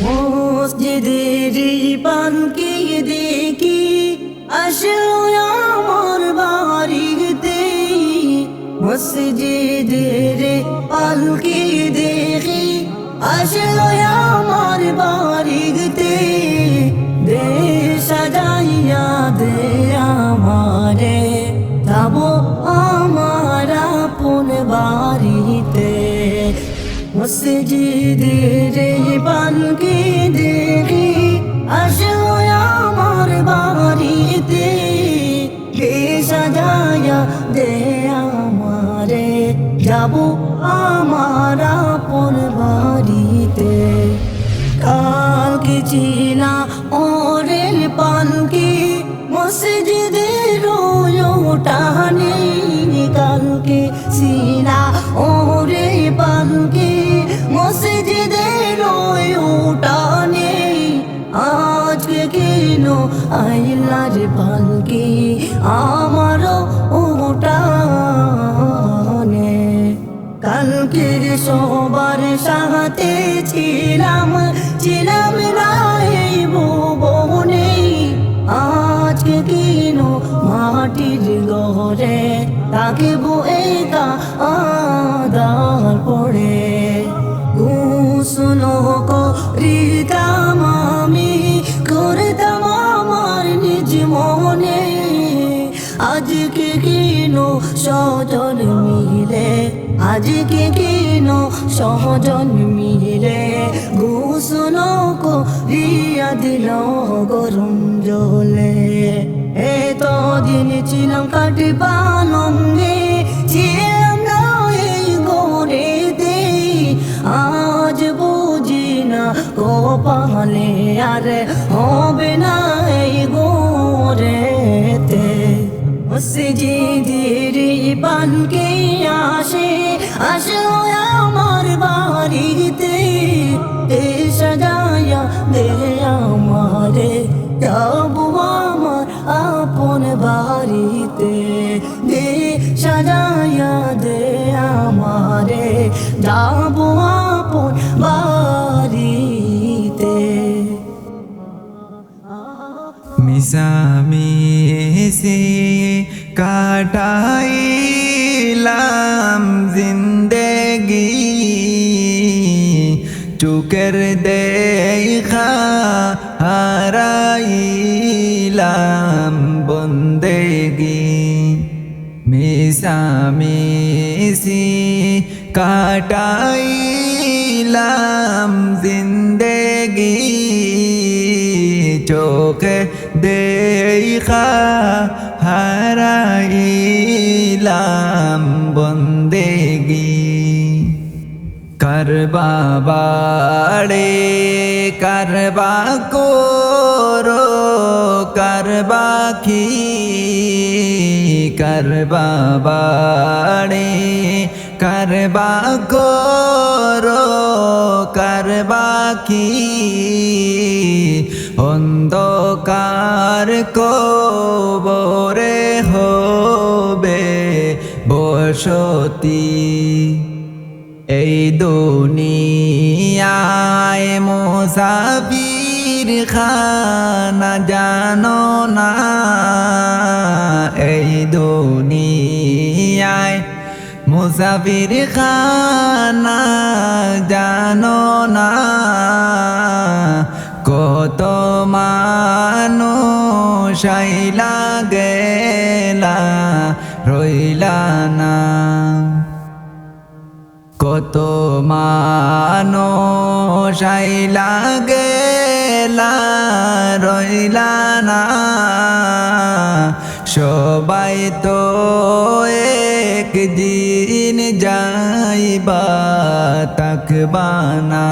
মসজিদের পানকে দেখি? আসলো আমার বাড়িতে। মসজিদের পালকে দেখি? আসলো আমার বাড়িতে। দে সাজাইয়া দে আমারে। যাব আমার আপন বাড়িতে। মসজিদের পালকে দেখি আসলো আমার বাড়িতে। সাজায়া দে আমারে? যাব আমার পর বাড়িতে। কালকে আইলার পালকে আমারও ওটানে কালকের সবার সাথে ছিলাম ছিলাম না এই আজকে কেন মাটির ঘরে, তাকে একা কেন সজন মিলে? আজকে কেন সজন মিলে? ঘুষনো কো রিয়া দিল গরম জলে। এত দিন ছিলাম কাটি পানন্দে ছিলাম না এই আর হবে না এই গোরেতে মসজিদের পানকে আসে আসো আমার বাড়িতে সাজায়া দে আমারে যাব আমার আপন বাড়িতে দে সাজায়া দে আমারে যাব আপন বাড়িতে মিশামিশি কাটাইলাম হারাইলাম বন্দেগি। মিশামিশি কাটাইলাম জিন্দেগি। চোখে দেখা হারাইলাম বন্দেগি। করবা বাড়ে করবা করো কি করবা বাড়ে করবা করো করবা কি অন্ধকার কবরে হবে বসতি এই দুনিয়ায় মুসাফির খানা জানো না? এই দুনিয়ায় মুসাফির খানা জানো না? কত মানুষ আইলা গেলা, রইলা না? কত মানুষ আইলা গেলা রইলা না। সবাই তো একদিন যাইবা তাকবানা।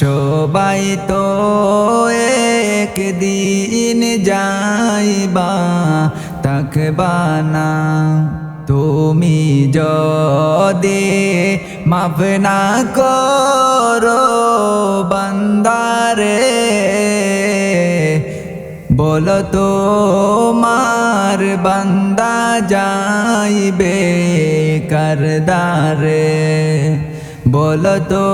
সবাই তো একদিন যাইবা তাকবানা। তুমি যদি মাফ না করো বন্দারে, বলো তো মার বান্দা যাইবে করদারে। বল তো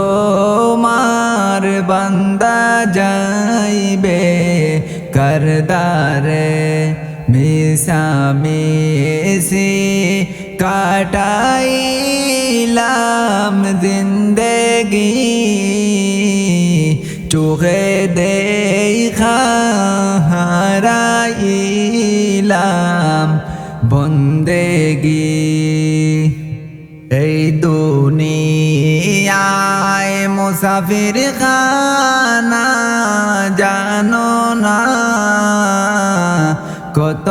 মার বান্দা যাইবে করদারে। মিশামিশি কাটাইলাম জিন্দেগি চোখে দেখা হারাইলাম বন্দেগি এই দুনিয়ায় মুসাফির খানা জানো না কত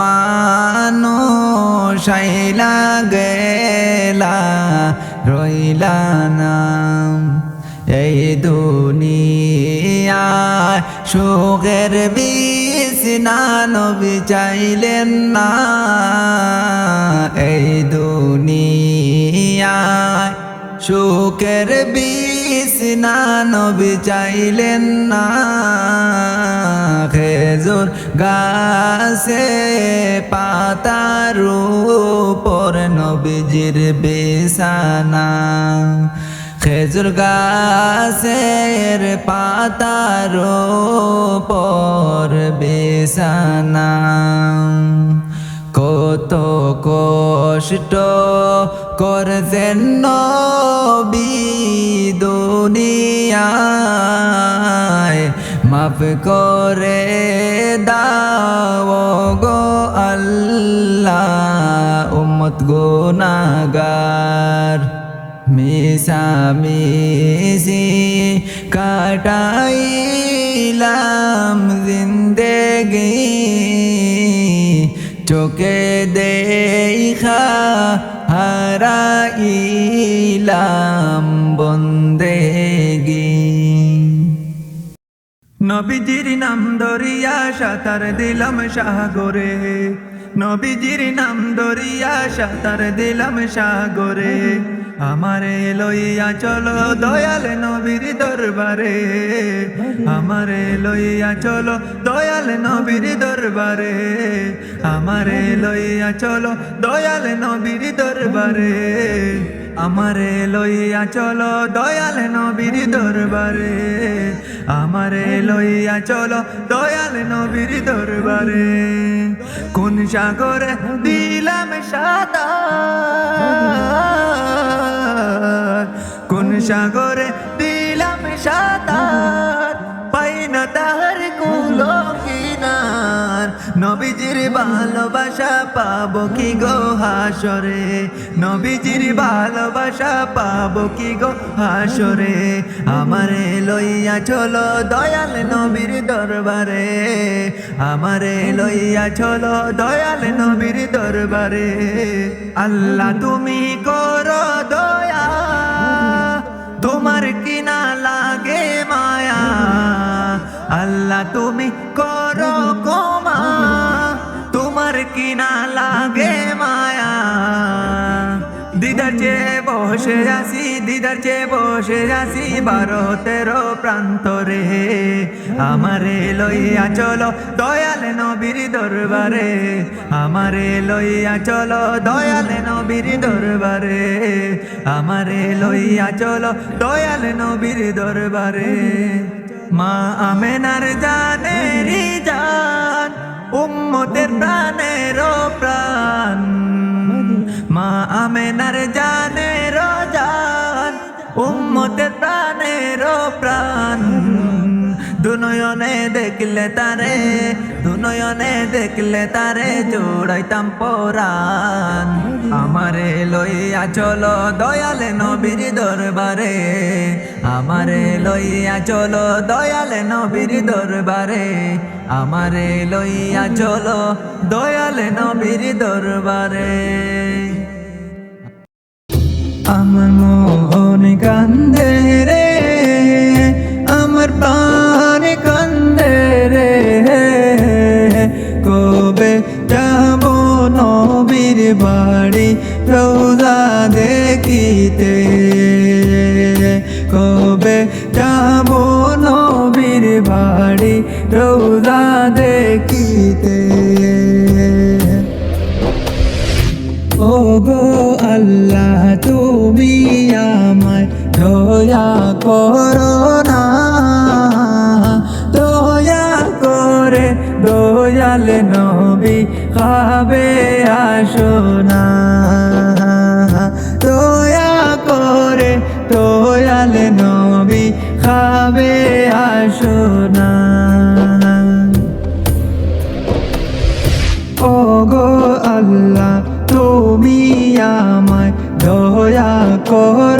মানুষ আইলা গেলা রইলা না এই দুনিয়ায় সুখের বিছনা নবী চাইলেন না। এই দুনিয়ায় সুখের বিছনা নবী চাইলেন না। খেজুর গাছে পাতার উপর নবীজির বিছানা। খেজুর গাছের পাতার পর বেসানা কত কষ্ট করছেন নবী দুনিয়ায়। মাফ করে দাও গো আল্লাহ, উম্মত গুনাগার মিশামিশি কাটাইলাম জিন্দেগি। চোখে দেখা হারাইলাম বন্দেগি নবীজির নাম দরিয়া সাঁতার দিলাম সাগরে। নবীজির নাম দরিয়া সাঁতার দিলাম সাগরে। আমারে লইয়া চলো দয়াল নবীর দরবারে। আমারে লইয়া চলো দয়াল নবীর দরবারে। আমারে লইয়া চলো দয়াল নবীর দরবারে। আমারে লইয়া চলো দয়াল নবীর দরবারে। আমারে লইয়া চলো দয়াল নবীর দরবারে। কোন সাগরে দিলাম সাদা কোন সাগরে দিলাম সাঁতার। পাই না তাহার কুলো নবীজির ভালোবাসা পাবো কি গো হাসরে? নবীজির ভালোবাসা পাব কি গো হাসরে? আমারে লইয়া চলো দয়াল নবীর দরবারে। আমারে লইয়া চলো দয়াল নবীর দরবারে। আল্লাহ তুমি করো আল্লাহ তুমি করো কমা তোমার কিনা লাগে মায়া। দিদার চেয়ে বসে আসি দিদার চেয়ে বসে আসি বারো তেরো প্রান্তরে। আমারে লইয়া চলো দয়াল নবীর দরবারে। আমারে লইয়া চলো দয়াল নবীর দরবারে। আমারে লইয়া চলো দয়াল নবীর দরবারে। মা আমেনার জানেরি জান, উম্মতের প্রাণের প্রাণ। মা আমেনার জানের জান, উম্মতের প্রাণের প্রাণ। দুনয়নে দেখলে তারে, দুনয়নে দেখলে তারে জোড়াইতাম পরাণ। আমারে লইয়া চলো দয়ালে নবীর দরবারে আমারে লইয়া চলো দয়ালে নবীর দরবারে। আমারে লইয়া চলো দয়ালে নবীর দরবারে। আমার মন কান্দে রে, আমার প্রাণ কান্দে রে। কবে যাব নবীর বাড়ি রৌদা দেখিতে বাড়ি রৌদা দেখিতে। ও গো আল্লাহ, তুমি আমায় দয়া করো না। দয়া করে দয়াল নবী খাবে আসো না। দয়া